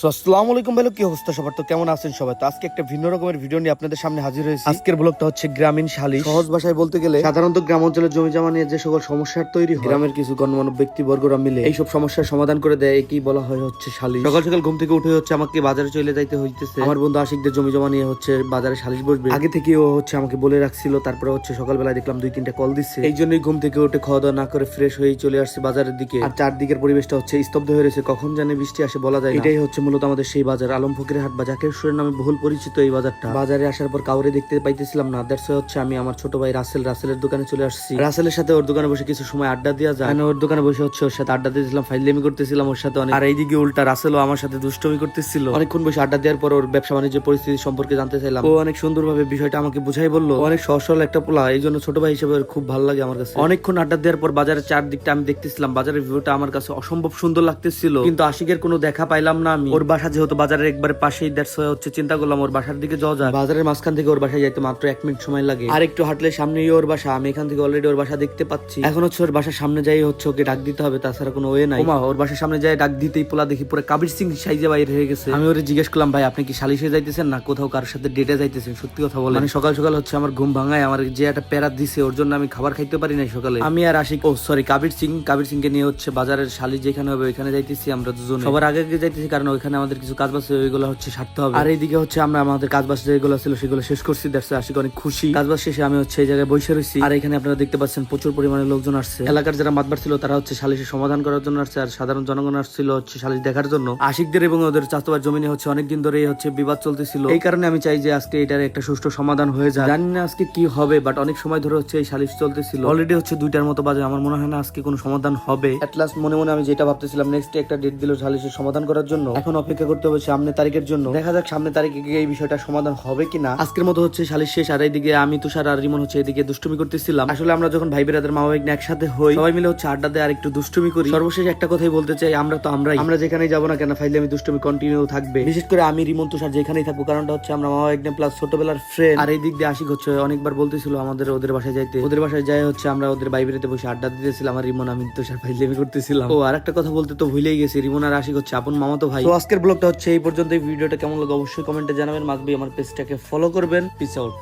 So আসসালামু আলাইকুম ভাই কি অবস্থা সবার? তো কেমন আছেন সবাই? তো আজকে একটা ভিন্ন রকমের ভিডিও নিয়ে আপনাদের সামনে হাজির হয়েছি। আজকের ব্লগটা হচ্ছে গ্রামীণ শালি সহজ ভাষায় বলতে গেলে সাধারণত গ্রাম অঞ্চলের জমি জমা নিয়ে যে সকল সমস্যার তৈরি হয় গ্রামের কিছু গণমানব ব্যক্তিবর্গরা মিলে এইসব সমস্যার সমাধান করে দেয় কি বলা হয় হচ্ছে শালি সকাল সকাল ঘুম থেকে উঠে হচ্ছে আমাকে বাজারে চলে যাইতে হইতেছে। আমার বন্ধু আশিকদের জমি জমা নিয়ে হচ্ছে বাজারে শালিশ বসবে। আগে থেকে ও হচ্ছে আমাকে বলে রাখছিল তারপরে হচ্ছে সকালবেলা দেখলাম দুই তিনটা কল দিচ্ছে। এই জন্যই ঘুম থেকে উঠে খাওয়া দাওয়া না করে ফ্রেশ হয়ে চলে আসছে বাজারের দিকে। আর চারদিকের পরিবেশটা হচ্ছে স্তব্ধ হয়ে রয়েছে কখন জানে বৃষ্টি আসে বলা যায় এটাই হচ্ছে মূলত আমাদের সেই বাজার, আলম ফকিরের হাট বা জাকেশ্বরের নামে বহুল পরিচিত এই বাজারটা। বাজারে আসার পর কাউরে দেখতে পাইতেছিলাম না। দ্যাটস হচ্ছে আমি আমার ছোট ভাই রাসেল, রাসেলের দোকানে চলে আসছি। রাসেলের সাথে ওর দোকানে বসে কিছু সময় আড্ডা দেওয়া যায়। ওর দোকানে বসে হচ্ছে ওর সাথে আড্ডা দিয়েছিলাম ফাইলেমি করতেছিলাম ওর সাথে অনেক। আর এইদিকে উল্টা রাসেলও আমার সাথে দুষ্টমি করতেছিল। অনেকক্ষণ বসে আড্ডা দেওয়ার পর ওর ব্যবসা বাণিজ্য পরিস্থিতি সম্পর্কে জানতে চাইলাম। ও অনেক সুন্দরভাবে বিষয়টা আমাকে বুঝাই বলল। অনেক সহজ সরল একটা পোলা। এই জন্য ছোট ভাই হিসেবে খুব ভালো লাগে আমার কাছে। অনেকক্ষণ আড্ডা দেওয়ার পর বাজারের চারদিকটা আমি দেখতেছিলাম। বাজারের ভিউটা আমার কাছে অসম্ভব সুন্দর লাগতেছিল। কিন্তু আশিকের কোনো দেখা পাইলাম না আমি। ওর বাসা যেহেতু বাজারের একবার পাশেই দ্যাটস হচ্ছে চিন্তা করলাম ওর বাসার দিকে যাওয়া যায় বাজারের মাঝখান থেকে ওর বাসায় যাইতে মাত্র এক মিনিট সময় লাগে। আর একটু হাঁটলে সামনেই ওর বাসা আমি এখান থেকে অলরেডি ওর বাসা দেখতে পাচ্ছি। এখন হচ্ছে ওর বাসার সামনে যাই হচ্ছে ওকে ডাক দিতে হবে তাছাড়া কোনো ওয়ে নাই। ওমা ওর বাসার সামনে যাই ডাক দিতেই পোলা দেখি পুরো কাবির সিং সাইজে বাইরে হয়ে গেছে। আমি ওরে জিজ্ঞেস করলাম ভাই আপনি কি সালিশে যাইতেছেন না কোথাও কারোর সাথে ডেটে যাইতেছেন? সত্যি কথা বলে মানে সকাল সকাল হচ্ছে আমার ঘুম ভাঙায় আমার যে একটা প্যারা দিছে ওর জন্য আমি খাবার খাইতে পারি নাই সকালে। আমি আর আশিক ও সরি কাবির সিং কাবির সিং কে নিয়ে হচ্ছে বাজারের শালি যেখানে হবে ওইখানে যাইতেছি আমরা দুজন। সবার আগে আগে যাইতেছি কারণ ওইখানে আমাদের কিছু কাজ বাজ ওইগুলো হচ্ছে সারতে হবে। আর এইদিকে হচ্ছে আমরা আমাদের কাজ বাজ যেগুলো ছিল সেগুলো শেষ করছি দেখছে আশিক অনেক খুশি। কাজ বাজ শেষে আমি হচ্ছে এই জায়গায় বসে রয়েছি আর এখানে আপনারা দেখতে পাচ্ছেন প্রচুর পরিমাণে লোকজন আসছে। এলাকার যারা মাতবার ছিল, তারা হচ্ছে সালিশের সমাধান করার জন্য আসছে, আর সাধারণ জনগণ আসছিল হচ্ছে সালিশ দেখার জন্য। আশিকদের এবং ওদের চাস্তবার জমিনে হচ্ছে অনেকদিন ধরে হচ্ছে বিবাদ চলতেছিল। এই কারণে আমি চাই যে আজকে এটার একটা সুষ্ঠু সমাধান হয়ে যায় জানি না আজকে কি হবে বাট অনেক সময় ধরে হচ্ছে এই সালিশ চলতেছিল। অলরেডি হচ্ছে দুইটার মতো বাজে, আমার মনে হয় না আজকে কোনো সমাধান হবে। এট লাস্ট মনে মনে আমি যেটা ভাবতেছিলাম নেক্সট একটা ডেট দিল সালিশের সমাধান করার জন্য। এখন অপেক্ষা করতে হবে সামনে তারিখের জন্য। দেখা যাক সামনে তারিখে গিয়ে এই বিষয়টা সমাধান হবে কিনা। আজকের মতো হচ্ছে সালিশ শেষ, আর এইদিকে আমি তুষার আর রিমন হচ্ছে এদিকে দুষ্টুমি করতেছিলাম। আসলে আমরা যখন ভাই বেরাদের, মা বাবা একসাথে হই, সবাই মিলে হচ্ছে আড্ডা দেয় আর একটু দুষ্টুমি করি। সর্বশেষ একটা কথাই বলতে চাই, আমরা তো আমরাই। আমরা যেখানেই যাব না কেন, ফাইলে আমি দুষ্টুমি কন্টিনিউ থাকবে। বিশেষ করে আমি, রিমন, তুষার যেখানেই থাকব কারণটা হচ্ছে আমরা মামা একদম প্লাস ছোটবেলার ফ্রেন্ড আর এই দিক দিয়ে আশিক হচ্ছে অনেকবার বলতেছিল আমাদের ওদের বাসায় যাইতে। ওদের বাসায় যাই হচ্ছে আমরা ওদের বাইবেরিতে বসে আড্ডা দিতেছিলাম, আর রিমন, আমি তুষার ফাইলেমি করতেছিলাম। ও আর একটা কথা বলতে তো ভুলেই গেছি, রিমন আর আশিক হচ্ছে আপন মামা তো ভাই। আজকের ব্লগটা হচ্ছে এই পর্যন্ত এই ভিডিওটা কেমন লাগে অবশ্যই কমেন্টে জানাবেন। মাগবি আমার পেজটাকে ফলো করবেন। Piece out